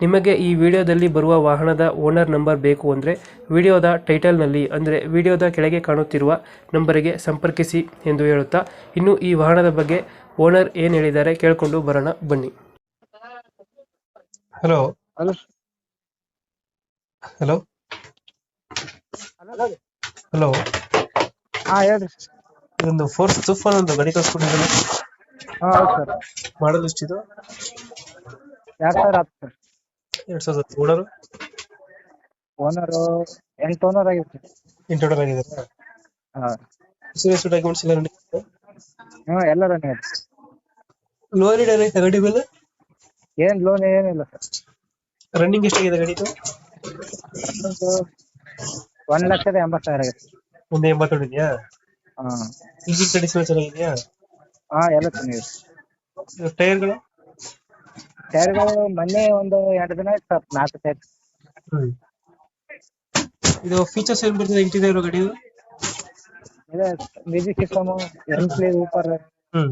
ನಿಮಗೆ ಈ ವಿಡಿಯೋದಲ್ಲಿ ಬರುವ ವಾಹನದ ಓನರ್ ನಂಬರ್ ಬೇಕು ಅಂದರೆ ವಿಡಿಯೋದ ಟೈಟಲ್ನಲ್ಲಿ ಅಂದರೆ ವಿಡಿಯೋದ ಕೆಳಗೆ ಕಾಣುತ್ತಿರುವ ನಂಬರಿಗೆ ಸಂಪರ್ಕಿಸಿ ಎಂದು ಹೇಳುತ್ತಾ ಇನ್ನು ಈ ವಾಹನದ ಬಗ್ಗೆ ಓನರ್ ಏನು ಹೇಳಿದ್ದಾರೆ ಕೇಳಿಕೊಂಡು ಬರೋಣ ಬನ್ನಿ. ಹಲೋ ಹಲೋ ಹಲೋ ಹಲೋ ಹಾ ಹೇಳ್ರಿ. ಇದೊಂದು ಫೋರ್ಸ್ ತುಫಾನ್ ಒಂದು ಗಾಡಿ ಹಾ ಹೌದು ಸರ್. ಮಾಡಲ್ ಎಷ್ಟಿದು? ಎರಡ್ ಸಾವಿರ ಹತ್ತು ಸರ್. ಎರಡ್ ಸಾವಿರದ ಓನರು ಓನರು ಎಂಟು ಓನರ್ ಆಗಿತ್ತು ಓನರ್ ಆಗಿದೆ ಹಾ. ಇನ್ಸೂರೆನ್ಸ್ ಡಾಕ್ಯುಮೆಂಟ್ಸ್ ಎಲ್ಲ ರೆಡಿ ಹ್ಞೂ ಎಲ್ಲ ಇದೆ ಲೋನ್ ಗಾಡಿ ಮೇಲೆ? ಏನ್ ಲೋನ್ ಏನಿಲ್ಲ ಸರ್ ರನ್ನಿಂಗ್ ಎಷ್ಟಾಗಿದೆ ಗಾಡಿದು ಒಂದು ಒಂದ್ ಲಕ್ಷದ ಎಂಬತ್ತು ಸಾವಿರ ಆಗೈತೆ ಒಂದು ಎಂಬತ್ತೊಂದು ಇದೆಯಾ ಹಾ. ಇಂಜಿನ್ ಕಂಡೀಷನ್ ಚೆನ್ನಾಗಿದೆಯಾ? ಹಾ ಎಲ್ಲ ಚೆನ್ನಾಗಿದೆ. ಟೈರ್ಗಳು ಟೈರ್ಗಳು ಮೊನ್ನೆ ಒಂದು ಎರಡು ದಿನ ಆಯ್ತು ಸರ್ ನಾಲ್ಕು ಟೈರ್ ಹ್ಮ್. ಇದು ಫೀಚರ್ಸ್ ಏನ್ ಬರ್ತದೆ ಇಂಟೀರಿಯರ್ ಗಾಡಿ ಇದೆ? ಮ್ಯೂಸಿಕ್ ಸಿಸ್ಟಮ್ ಎನ್ ಪ್ಲೇ ಊಪರ್ ಹ್ಮ್.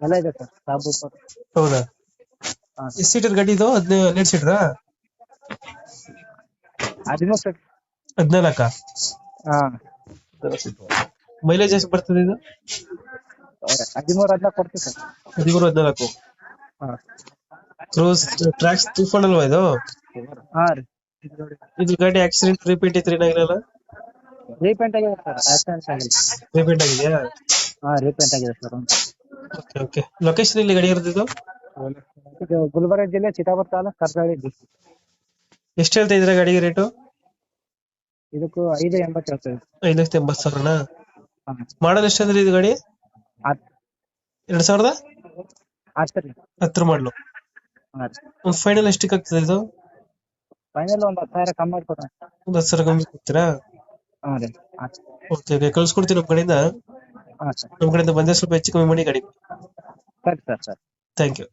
ಎಲ್ಲ ಇದೆ ಸರ್ ಸಾಬ್ ಊಪರ್ ಹೌದಾ? ಹಾ. ಎಷ್ಟು ಸೀಟರ್ ಗಾಡಿ ಇದು? ಹದಿನೈದು ಸೀಟರ್ ಹದಿನೈದು ಸರ್ ಹದಿನಾಲ್ಕ? ಹಾ. ಮೈಲೇಜ್ ಎಷ್ಟು ಬರ್ತದೆ ಇದು? ಹದಿಮೂರು ಹದಿನಾಲ್ಕು ಕೊಡ್ತೀವಿ ಸರ್ ಹದಿಮೂರು ಹದಿನಾಲ್ಕು. ಹಾ. ಕ್ರೂಸ್ ಟ್ರ್ಯಾಕ್ಸ್ ತೂಫಾನ್ ಅಲ್ವಾ ಇದು? ಹಾ ರೀ. ಇದು ಗಾಡಿ ಆಕ್ಸಿಡೆಂಟ್ ರಿಪೀಟ್ ಐತ್ರಿ ಏನಾಗಿರಲ್ಲ ರೀಪೇಂಟ್ ಆಗಿದೆ ಸರ್ ಆಕ್ಸಿಡೆಂಟ್ ಆಗಿದೆ. ರಿಪೇಂಟ್ ಆಗಿದೆಯಾ? ಹಾ ರೀಪೇಂಟ್ ಆಗಿದೆ ಸರ್ ಓಕೆ ಓಕೆ ಲೊಕೇಶನ್ ಇಲ್ಲಿ ಗಾಡಿ ಇರೋದು ಇದು? ಇದು ಗುಲ್ಬರ್ಗ ಜಿಲ್ಲೆ ಚಿತ್ತಾಪುರ ತಾಲೂಕ್ ಕರ್ನಾಳಿ ಎಷ್ಟು ಹೇಳ್ತಾ ಇದ್ದೀರಾ ಗಾಡಿಗೆ ರೇಟು ಇದಕ್ಕೂ ಐದು ಎಂಬತ್ತು ಹೇಳ್ತೇವೆ ಐದು ಲಕ್ಷದ ಎಂಬತ್ತು ಸಾವಿರನಾ? ಮಾಡಲ್ ಎಷ್ಟು ಅಂದ್ರೆ ಇದು ಗಾಡಿ? ಎರಡ್ ಸಾವಿರದ? ಹತ್ತು ರೀ. ಹತ್ತರ ಮಾಡಲು. ಒಂದು ಫೈನಲ್ ಎಷ್ಟಕ್ಕೆ ಆಗ್ತದೆ ಇದು? ಫೈನಲ್ ಒಂದು ಹತ್ತು ಸಾವಿರ ಕಮ್ಮಿ ಮಾಡ್ಕೊಡ್ರಿ ಒಂದು ಹತ್ತು ಸಾವಿರ ಕಮ್ಮಿ ಕೊಡ್ತೀರಾ? ಹಾ ರೀ. ಆಯ್ತು ಓಕೆ ಓಕೆ ಕಳ್ಸ್ಕೊಡ್ತೀನಿ ನಮ್ಮ ಕಡೆಯಿಂದ. ಹಾ ಸರ್. ನಮ್ಮ ಕಡೆಯಿಂದ ಬಂದ್ರೆ ಸ್ವಲ್ಪ ಹೆಚ್ಚು ಕಮ್ಮಿ ಮಾಡಿ ಗಾಡಿ. ಸರಿ ಸರ್ ಸರ್. Thank you